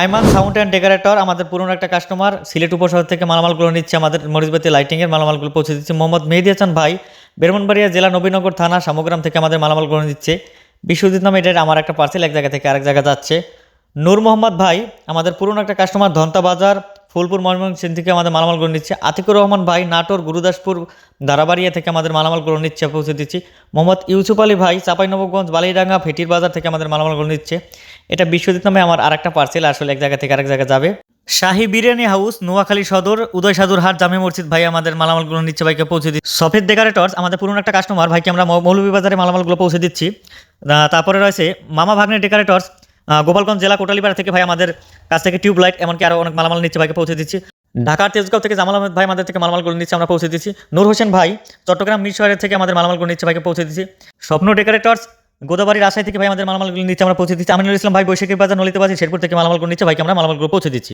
Ayman, sound and decorator, আমাদের পুরনো একটা কাস্টমার, সিলেট উপশহর থেকে মালামালগুলো নিচ্ছে আমাদের মরিচবাতি লাইটিংয়ের মালামালগুলো পৌঁছে দিচ্ছে। মোহাম্মদ মেহেদি হাসান ভাই, বেরমনবাড়িয়া জেলা নবীনগর থানা, সামগ্রাম থেকে আমাদের মালামালগুলো নিচ্ছে। বিশ্বজিৎ নামে এটা আমার একটা পার্সেল এক জায়গা থেকে আরেক জায়গা যাচ্ছে। নূর মোহাম্মদ ভাই, আমাদের পুরনো একটা কাস্টমার ধন্তা বাজার ফুলপুর ময়মনসিংহ থেকে আমাদের মালামালগুলো নিচ্ছে। আতিকুর রহমান ভাই, নাটোর, গুরুদাসপুর, দারাবাড়িয়া থেকে আমাদের মালামালগুলো নিচ্ছে, পৌঁছে দিচ্ছি। মোহাম্মদ ইউসুফ আলী ভাই, চাঁপাইনবাবগঞ্জ, বালিডাঙ্গা, ফেটির বাজার থেকে আমাদের মালামালগুলো নিচ্ছে। এটা বিশ্বজিৎ নামে আমার আরেকটা পার্সেল আসলে এক জায়গা থেকে আরেক জায়গায় যাবে। শাহী বিরিয়ানি হাউস, নোয়াখালী সদর, উদয় সাদুর হাট, জামে মসজিদ, ভাই আমাদের মালামালগুলো নিচ্ছে, ভাইকে পৌঁছে দিচ্ছি। সফেদ ডেকারেটর্স, আমাদের পুরনো একটা কাস্টমার ভাইকে আমরা মৌ- মৌলভীবাজারে মালামালগুলো পৌঁছে দিচ্ছি। তারপরে রয়েছে মামা ভাগ্নে ডেকারেটর্স গোপালগঞ্জ জেলা কোটালিপাড়া থেকে ভাই আমাদের কাছ থেকে টিউবলাইট এমনকি আরও অনেক মালামাল নিচ্ছে ভাইকে পৌঁছে দিচ্ছি। ঢাকার তেজগাঁও থেকে জামাল আহমেদ ভাই আমাদের থেকে মালামালগুলো নিচ্ছে, আমরা পৌঁছে দিচ্ছি। নূর হোসেন ভাই চট্টগ্রাম মিরশহরের থেকে আমাদের মালামালগুলো নিচ্ছে ভাইকে পৌঁছে দিচ্ছি। স্বপ্ন ডেকারেটার্স গোদাবাড়ির আশায় থেকে ভাই আমাদের মালামালগুলো নিচ্ছে, আমরা পৌঁছে দিচ্ছি। আমিনুল ইসলাম ভাই বৈশাখী বাজার নলিতে বাজার শেরপুর থেকে মালামালগুলো নিচ্ছে, ভাইকে আমরা মালামালগুলো পৌঁছে দিচ্ছি।